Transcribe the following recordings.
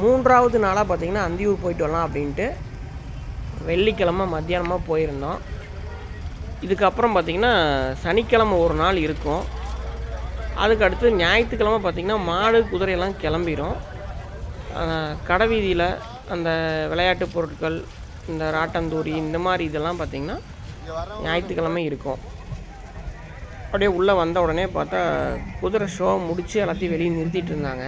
மூன்றாவது நாளாக பார்த்திங்கன்னா அந்தியூர் போயிட்டு வரலாம் அப்படின்ட்டு வெள்ளிக்கிழமை மத்தியானமாக போயிருந்தோம். இதுக்கப்புறம் பார்த்திங்கன்னா சனிக்கிழமை ஒரு நாள் இருக்கும். அதுக்கு அடுத்து ஞாயிற்றுக்கிழமை பார்த்திங்கன்னா மாடு குதிரையெல்லாம் கிளம்பிடும் கடை வீதியில் அந்த விளையாட்டு பொருட்கள் இந்த ராட்டந்தூரி இந்த மாதிரி இதெல்லாம் பார்த்திங்கன்னா ஞாயிற்றுக்கிழமை இருக்கும். அப்படியே உள்ளே வந்த உடனே பார்த்தா குதிரை ஷோ முடித்து எல்லாத்தையும் வெளியே நிறுத்திட்டு இருந்தாங்க.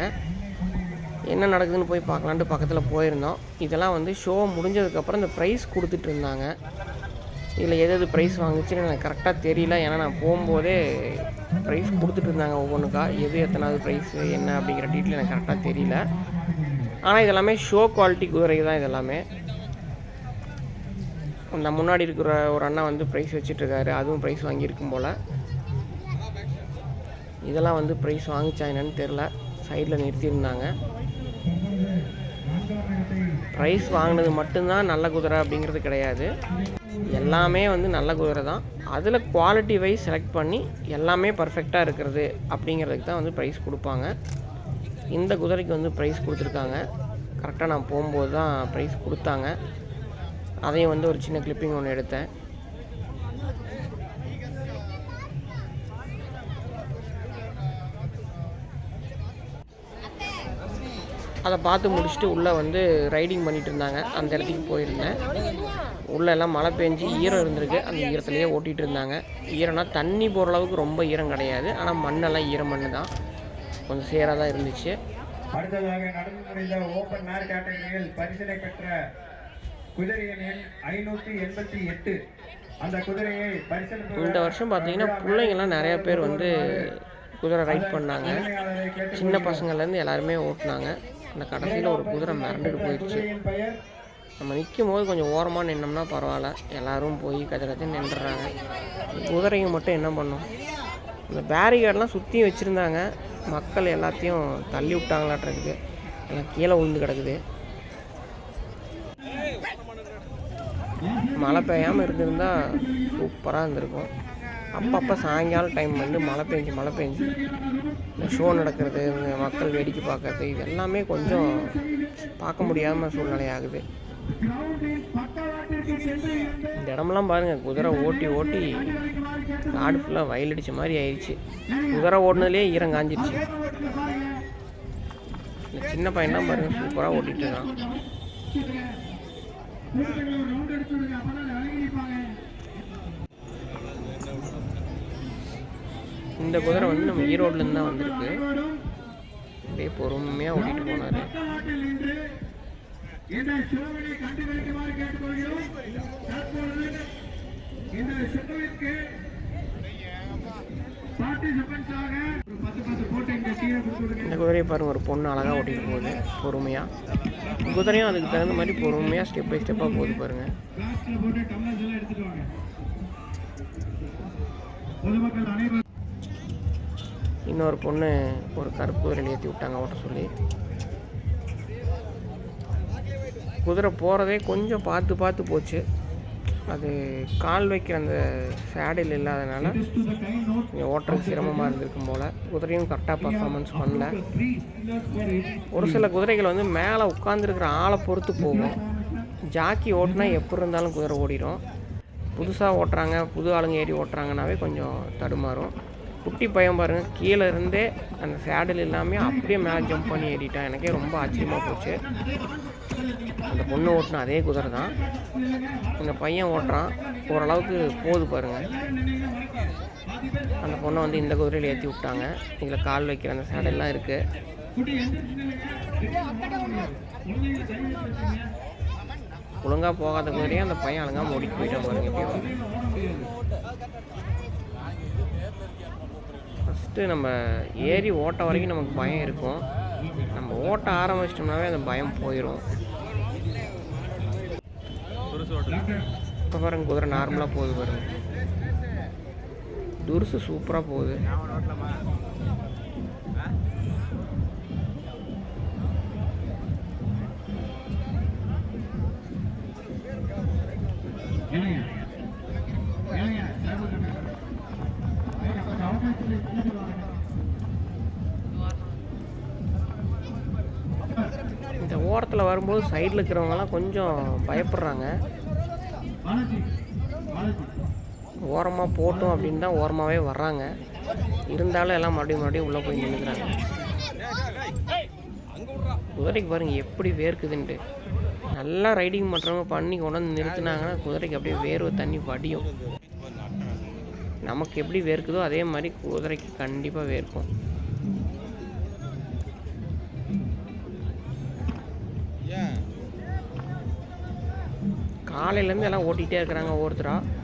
என்ன நடக்குதுன்னு போய் பார்க்கலான்ட்டு பக்கத்தில் போயிருந்தோம். இதெல்லாம் வந்து ஷோ முடிஞ்சதுக்கப்புறம் இந்த ப்ரைஸ் கொடுத்துட்டு இருந்தாங்க. இதில் எது எது ப்ரைஸ் வாங்குச்சுன்னு எனக்கு கரெக்டாக தெரியல. ஏன்னா நான் போகும்போதே ப்ரைஸ் கொடுத்துட்டு இருந்தாங்க ஒவ்வொன்றுக்கா எது எத்தனாவது ப்ரைஸு என்ன அப்படிங்கிற டீட்டெயில் எனக்கு கரெக்டாக தெரியல. ஆனால் இதெல்லாமே ஷோ குவாலிட்டி குதிரை தான் இதெல்லாமே. அந்த முன்னாடி இருக்கிற ஒரு அண்ணா வந்து ப்ரைஸ் வச்சுட்ருக்காரு அதுவும் ப்ரைஸ் வாங்கியிருக்கும் போல். இதெல்லாம் வந்து ப்ரைஸ் வாங்கிச்சா என்னன்னு தெரில சைடில் நிறுத்தியிருந்தாங்க. ப்ரைஸ் வாங்கினது மட்டும்தான் நல்ல குதிரை அப்படிங்கிறது கிடையாது. எல்லாமே வந்து நல்ல குதிரை தான். அதில் குவாலிட்டி வைஸ் செலக்ட் பண்ணி எல்லாமே பர்ஃபெக்டாக இருக்கிறது அப்படிங்கிறதுக்கு தான் வந்து ப்ரைஸ் கொடுப்பாங்க. இந்த குதிரைக்கு வந்து ப்ரைஸ் கொடுத்துருக்காங்க. கரெக்டாக நான் போகும்போது தான் ப்ரைஸ் கொடுத்தாங்க. அதையும் வந்து ஒரு சின்ன கிளிப்பிங் ஒன்று எடுத்தேன். அதை பார்த்து முடிச்சுட்டு உள்ளே வந்து ரைடிங் பண்ணிட்டு இருந்தாங்க. அந்த இடத்துக்கு போயிருந்தேன். உள்ளே எல்லாம் மழை பெஞ்சு ஈரம் இருந்திருக்கு. அந்த ஈரத்துலேயே ஓட்டிகிட்டு இருந்தாங்க. ஈரம்னா தண்ணி போகிற அளவுக்கு ரொம்ப ஈரம் கிடையாது. ஆனால் மண்ணெல்லாம் ஈரம் மண்ணு தான் கொஞ்சம் சேராக தான் இருந்துச்சு. அடுத்ததாக நடந்து முடிந்த ஓபன் மேர் கேட்டகரியில் பரிசினை பெற்ற குதிரை எண் ஐநூத்தி எண்பத்தி எட்டு. அந்த குதிரையை பரிசீலனை இந்த வருஷம் பார்த்தீங்கன்னா பிள்ளைங்கள்லாம் நிறைய பேர் வந்து குதிரை ரைட் பண்ணாங்க. சின்ன பசங்கள்லேருந்து எல்லாருமே ஓட்டினாங்க. அந்த கடைசியில் ஒரு குதிரை மிரண்டுட்டு போயிடுச்சு. நம்ம நிற்கும் போது கொஞ்சம் ஓரமாக நின்னோம்னா பரவாயில்ல. எல்லாரும் போய் கதை கச்சன்னு நின்றுறாங்க. குதிரையும் மட்டும் என்ன பண்ணும்? இந்த பேரிகேட்லாம் சுற்றி வச்சுருந்தாங்க. மக்கள் எல்லாத்தையும் தள்ளி விட்டாங்களாட்டிருக்கு எல்லாம் கீழே விழுந்து கிடக்குது. மழை பெய்யாமல் இருந்திருந்தால் சூப்பராக இருந்திருக்கும். அப்பப்போ சாயங்காலம் டைம் வந்து மழை பெஞ்சு மழை பெஞ்சு. இந்த ஷோ நடக்கிறது இந்த மக்கள் வேடிக்கை பார்க்கறது இது எல்லாமே கொஞ்சம் பார்க்க முடியாமல் சூழ்நிலை ஆகுது. இந்த இடமெல்லாம் பாருங்கள் குதிரை ஓட்டி ஓட்டி காடு ஃபுல்லாக வயலடிச்ச மாதிரி ஆயிடுச்சு குதிரை ஓடினதுலேயே ஈரம் காஞ்சிருச்சு. இந்த சின்ன பையன்லாம் பாருங்கள் சூப்பராக ஓட்டிகிட்டு இருக்கான். இந்த குதிரை வந்து நம்ம ஈரோட்லேருந்து தான் வந்திருக்கு. அப்படியே பொறுமையாக ஓட்டிகிட்டு போனார். இந்த குதிரையை பாருங்க ஒரு பொண்ணு அழகாக ஓட்டிகிட்டு போகுது பொறுமையாக குதிரையும் அதுக்கு தகுந்த மாதிரி பொறுமையாக ஸ்டெப் பை ஸ்டெப்பாக போகுது பாருங்கள் பொதுமக்கள் அனைவரும் இன்னொரு பொண்ணு ஒரு கருப்பு குதிரையில் ஏற்றி விட்டாங்க ஓட்ட சொல்லி. குதிரை போகிறதே கொஞ்சம் பார்த்து பார்த்து போச்சு. அது கால் வைக்கிற அந்த சேடில் இல்லாதனால இங்கே ஓட்டுறது சிரமமாக இருந்திருக்கும் போல். குதிரையும் கரெக்டாக பர்ஃபார்மன்ஸ் பண்ணல. ஒரு சில குதிரைகள் வந்து மேலே உட்காந்துருக்கிற ஆளை பொறுத்து போகும். ஜாக்கி ஓட்டினா எப்படி இருந்தாலும் குதிரை ஓடிடும். புதுசாக ஓட்டுறாங்க புது ஆளுங்க ஏறி ஓட்டுறாங்கனாவே கொஞ்சம் தடுமாறும். குட்டி பையன் பாருங்கள் கீழே இருந்தே அந்த சேடல் இல்லாமல் அப்படியே மேலே ஜம்ப் பண்ணி ஏறிட்டான் எனக்கே ரொம்ப ஆச்சரியமாக போச்சு. அந்த பொண்ணு ஓட்டின அதே குதிரை தான். இந்த பையன் ஓட்டுறான். ஓரளவுக்கு போகுது பாருங்கள் அந்த பொண்ணை வந்து இந்த குதிரையில் ஏற்றி விட்டாங்க. இதில் கால் வைக்கிற அந்த சேடெல்லாம் இருக்குது ஒழுங்காக போகாத குதிரையும் அந்த பையன் அழகாக ஓடிட்டு போயிட்டான் பாருங்க எப்படியோ ஃபஸ்ட்டு நம்ம ஏறி ஓட்ட வரைக்கும் நமக்கு பயம் இருக்கும். நம்ம ஓட்ட ஆரம்பிச்சிட்டோம்னாவே அந்த பயம் போயிடும் இப்போ பாருங்க குதிரை நார்மலாக போகுது பாருங்க. துருசு சூப்பராக போகுது. பக்கத்தில் வரும்போது சைடில் இருக்கிறவங்கலாம் கொஞ்சம் பயப்படுறாங்க. ஓரமாக போட்டோம் அப்படின்னு தான் ஓரமாகவே வர்றாங்க. இருந்தாலும் எல்லாம் மறுபடியும் மறுபடியும் உள்ளே போய் நின்றுக்கிறாங்க குதிரைக்கு பாருங்கள் எப்படி வேர்க்குதுன்ட்டு. நல்லா ரைடிங் பண்ணுறவங்க பண்ணி கொண்டாந்து நிறுத்தினாங்கன்னா குதிரைக்கு அப்படியே வேர்வை தண்ணி வடியும். நமக்கு எப்படி வேர்க்குதோ அதே மாதிரி குதிரைக்கு கண்டிப்பாக வேர்க்கும். காலையிலேருந்து எல்லாம் ஓட்டிகிட்டே இருக்கிறாங்க ஒவ்வொருத்தராக.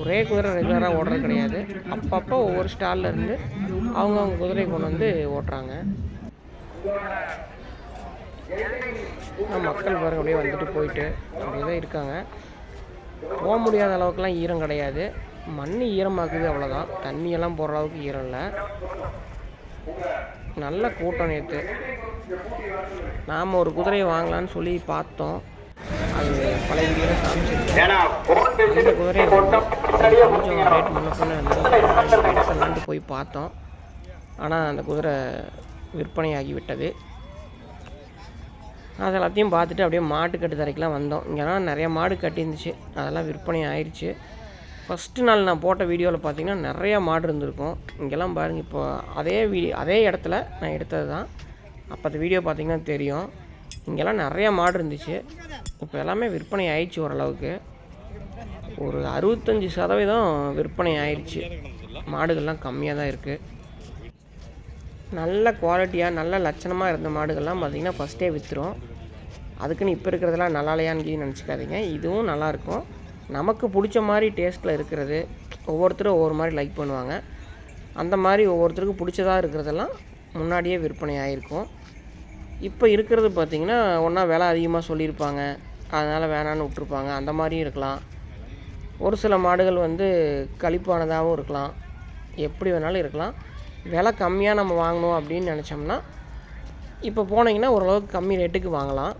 ஒரே குதிரை ரெகுலராக ஓடுறது கிடையாது. அப்பப்போ ஒவ்வொரு ஸ்டால்ல இருந்து அவங்கவுங்க குதிரை கொண்டு வந்து ஓட்டுறாங்க. மக்கள் பாருங்க அப்படியே வந்துட்டு போயிட்டு அப்படியே தான் இருக்காங்க. போக முடியாத அளவுக்குலாம் ஈரம் கிடையாது. மண் ஈரமாக்குது அவ்வளோதான் தண்ணியெல்லாம் போகிற அளவுக்கு ஈரம் இல்லை. நல்ல கூட்டம் நேற்று நாம் ஒரு குதிரையை வாங்கலான்னு சொல்லி பார்த்தோம். அது பழைய வீடியோவில் காமிச்சிருக்கேன் குதிரையை கொஞ்சம் ரேட் முன்ன பின்ன இருந்தது போய் பார்த்தோம். ஆனால் அந்த குதிரை விற்பனையாகி விட்டது அது எல்லாத்தையும் பார்த்துட்டு அப்படியே மாட்டு கட்டு தரைக்கெலாம் வந்தோம். இங்கெல்லாம் நிறைய மாடு கட்டியிருந்துச்சு. அதெல்லாம் விற்பனை ஆயிடுச்சு ஃபஸ்ட்டு நாள் நான் போட்ட வீடியோவில் பார்த்தீங்கன்னா நிறையா மாடு இருந்திருக்கும். இங்கெல்லாம் பாருங்கள் இப்போ அதே வீடியோ அதே இடத்துல நான் எடுத்தது தான் அப்போ அந்த வீடியோ பார்த்தீங்கன்னா தெரியும். இங்கெல்லாம் நிறையா மாடு இருந்துச்சு. இப்போ எல்லாமே விற்பனை ஆயிடுச்சு ஓரளவுக்கு. ஒரு அறுபத்தஞ்சி சதவீதம் விற்பனை ஆயிடுச்சு. மாடுகள்லாம் கம்மியாக தான் இருக்குது நல்ல குவாலிட்டியாக நல்ல லட்சணமாக இருந்த மாடுகள்லாம் பார்த்திங்கன்னா ஃபஸ்ட்டே விற்றுரும் அதுக்குன்னு இப்போ இருக்கிறதெல்லாம் நல்லா இல்லையான்னு நினச்சிக்காதீங்க. இதுவும் நல்லாயிருக்கும் நமக்கு பிடிச்ச மாதிரி டேஸ்ட்டில் இருக்கிறது. ஒவ்வொருத்தரும் ஒவ்வொரு மாதிரி லைக் பண்ணுவாங்க. அந்த மாதிரி ஒவ்வொருத்தருக்கும் பிடிச்சதாக இருக்கிறதெல்லாம் முன்னாடியே விற்பனை ஆகிருக்கும் இப்போ இருக்கிறது பார்த்திங்கன்னா ஒன்றா விலை அதிகமாக சொல்லியிருப்பாங்க. அதனால் வேணான்னு விட்ருப்பாங்க அந்த மாதிரியும் இருக்கலாம். ஒரு சில மாடுகள் வந்து கழிப்பானதாகவும் இருக்கலாம். எப்படி வேணாலும் இருக்கலாம். விலை கம்மியாக நம்ம வாங்கணும் அப்படின்னு நினச்சோம்னா இப்போ போனீங்கன்னா ஓரளவுக்கு கம்மி ரேட்டுக்கு வாங்கலாம்.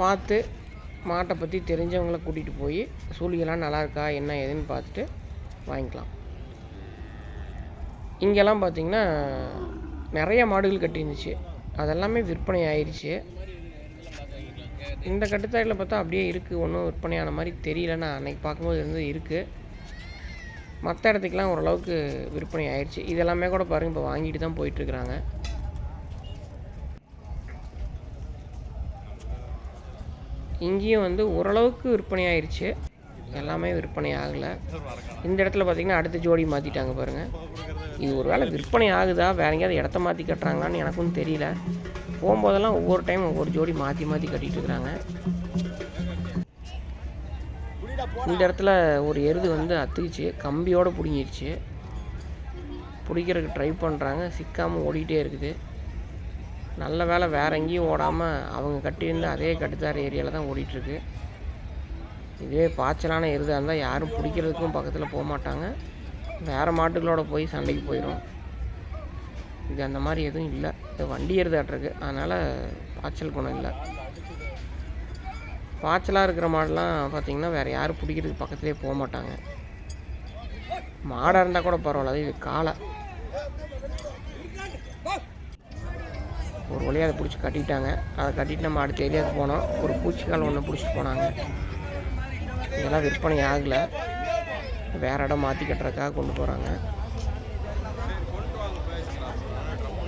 பார்த்து மாட்டை பற்றி தெரிஞ்சவங்கள கூட்டிகிட்டு போய் சூழியெல்லாம் நல்லா இருக்கா என்ன ஏதுன்னு பார்த்துட்டு வாங்கிக்கலாம். இங்கெல்லாம் பார்த்திங்கன்னா நிறைய மாடுகள் கட்டியிருந்துச்சு. அதெல்லாமே விற்பனை ஆயிடுச்சு இந்த கட்டுத்தாடில் பார்த்தா அப்படியே இருக்குது ஒன்றும் விற்பனையான மாதிரி தெரியல அன்றைக்கி பார்க்கும்போது இருந்து இருக்குது மற்ற இடத்துக்கெலாம் ஓரளவுக்கு விற்பனை ஆயிடுச்சு இதெல்லாமே கூட பாருங்கள் இப்போ வாங்கிட்டு தான் போயிட்டுருக்குறாங்க. இங்கேயும் வந்து ஓரளவுக்கு விற்பனை ஆயிடுச்சு எல்லாமே விற்பனை ஆகலை. இந்த இடத்துல பார்த்திங்கன்னா அடுத்த ஜோடி மாற்றிட்டாங்க பாருங்கள் இது ஒரு வேளை விற்பனை ஆகுதா? வேற எங்கேயாவது இடத்த மாற்றி கட்டுறாங்களான்னு எனக்கும் தெரியல. போகும்போதெல்லாம் ஒவ்வொரு டைம் ஒவ்வொரு ஜோடி மாற்றி மாற்றி கட்டிகிட்டு இருக்கிறாங்க. இந்த இடத்துல ஒரு எருது வந்து அத்துக்குச்சு. கம்பியோடு பிடுங்கிடுச்சு பிடிக்கிறதுக்கு ட்ரை பண்ணுறாங்க சிக்காமல் ஓடிக்கிட்டே இருக்குது. நல்ல வேலை வேற எங்கேயும் ஓடாமல் அவங்க கட்டியிருந்த அதே கட்டுத்தார ஏரியாவில் தான் ஓடிட்டுருக்கு இதுவே பாய்ச்சலான எருதாக இருந்தால் யாரும் பிடிக்கிறதுக்கும் பக்கத்தில் போக மாட்டாங்க. வேறு மாட்டுகளோட போய் சண்டைக்கு போயிடும் இது அந்த மாதிரி எதுவும் இல்லை. இது வண்டி எருதாட்டிருக்கு அதனால் பாய்ச்சல் குணம் இல்லை. பாய்ச்சலாக இருக்கிற மாடெலாம் பார்த்தீங்கன்னா வேறு யாரும் பிடிக்கிறதுக்கு பக்கத்துலேயே போக மாட்டாங்க. மாடாக இருந்தால் கூட பரவாயில்ல. அது இது காலை. ஒரு வழியாக அதை பிடிச்சி கட்டிட்டாங்க. அதை கட்டிட்டு நம்ம அடுத்த ஏரியாவுக்கு போனோம். ஒரு பூச்சிக்கால் ஒன்று பிடிச்சிட்டு போனாங்க. இதெல்லாம் விற்பனை ஆகலை. வேறு இடம் மாற்றி கட்டுறதுக்காக கொண்டு போகிறாங்க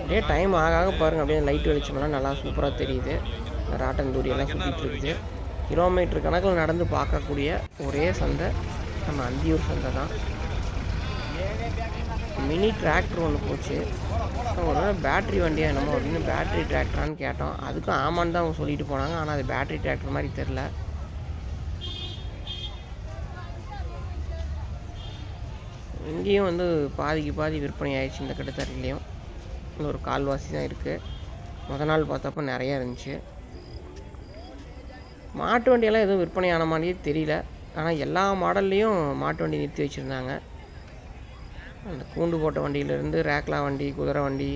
அப்படியே டைம் ஆக ஆக பாருங்கள் அப்படியே லைட் வெளிச்சமெல்லாம் நல்லா சூப்பராக தெரியுது. ராட்டன் தூரியெல்லாம் சுற்றிட்டு இருக்குது. கிலோமீட்டர் கணக்கில் நடந்து பார்க்கக்கூடிய ஒரே சந்தை. நம்ம அந்தியூர் சந்தை தான். மினி டிராக்டர் ஒன்று போச்சு. ஒரு பேட்ரி வண்டியாக என்னமோ அப்படின்னு பேட்ரி டிராக்டரான்னு கேட்டோம். அதுக்கும் ஆமான்னு தான் அவங்க சொல்லிட்டு போனாங்க. ஆனால் அது பேட்ரி டிராக்டர் மாதிரி தெரில இங்கேயும் வந்து பாதிக்கு பாதி விற்பனை ஆயிடுச்சு இந்த கட்டுத்தரையிலையும். இன்னொரு கால்வாசி தான் இருக்குது முத நாள் பார்த்தப்ப நிறையா இருந்துச்சு. மாட்டு வண்டியெல்லாம் எதுவும் விற்பனை ஆன மாதிரியே தெரியல. ஆனால் எல்லா மாடல்லையும் மாட்டு வண்டி நிறுத்தி வச்சுருந்தாங்க. அந்த கூண்டு போட்ட வண்டியிலேருந்து ரேக்லா வண்டி குதிரை வண்டி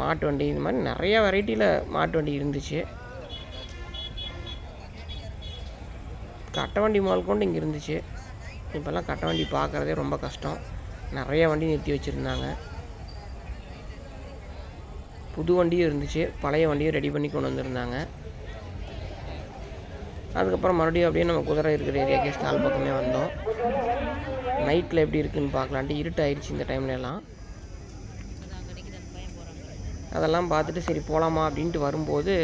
மாட்டு வண்டி இந்த மாதிரி நிறைய வெரைட்டியில் மாட்டு வண்டி இருந்துச்சு. கட்டை வண்டி முதல் கொண்டு இங்கே இருந்துச்சு. இப்போல்லாம் கட்ட வண்டி பார்க்குறதே ரொம்ப கஷ்டம். நிறைய வண்டி நிறுத்தி வச்சுருந்தாங்க. புது வண்டியும் இருந்துச்சு. பழைய வண்டியும் ரெடி பண்ணி கொண்டு வந்திருந்தாங்க. அதுக்கப்புறம் மறுபடியும் அப்படியே நம்ம குதிரை இருக்கிற ஏரியாக்கே ஸ்டால் பக்கமே வந்தோம். நைட்டில் எப்படி இருக்குன்னு பார்க்கலான்ட்டு இருட்டாயிடுச்சு இந்த டைம்லலாம் அதெல்லாம் பார்த்துட்டு சரி போகலாமா அப்படின்ட்டு வரும்போது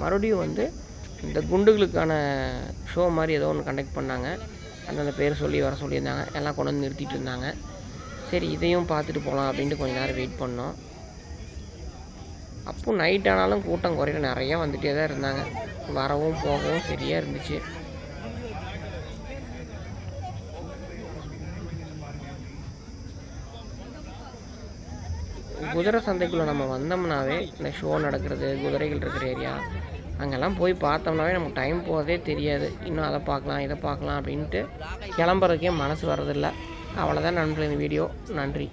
மறுபடியும் வந்து இந்த குண்டுகளுக்கான ஷோ மாதிரி ஏதோ ஒன்று கண்டக்ட் பண்ணாங்க. அந்தந்த பேர் சொல்லி வர சொல்லியிருந்தாங்க. எல்லாம் கொண்டு வந்து நிறுத்திட்டு இருந்தாங்க சரி இதையும் பார்த்துட்டு போகலாம் அப்படின்ட்டு கொஞ்ச நேரம் வெயிட் பண்ணோம். அப்போ நைட் ஆனாலும் கூட்டம் குறையில நிறையா வந்துகிட்டே தான் இருந்தாங்க. வரவும் போகவும் சரியாக இருந்துச்சு. குதிரை சந்தைக்குள்ளே நம்ம வந்தோம்னாவே இந்த ஷோ நடக்கிறது குதிரைகள் இருக்கிற ஏரியா அங்கெல்லாம் போய் பார்த்தோம்னாவே நமக்கு டைம் போகிறதே தெரியாது. இன்னும் அதை பார்க்கலாம் இதை பார்க்கலாம் அப்படின்ட்டு கிளம்புறதுக்கே மனசு வர்றதில்ல. அவ்வளோதான் நண்பர்கள் இந்த வீடியோ நன்றி.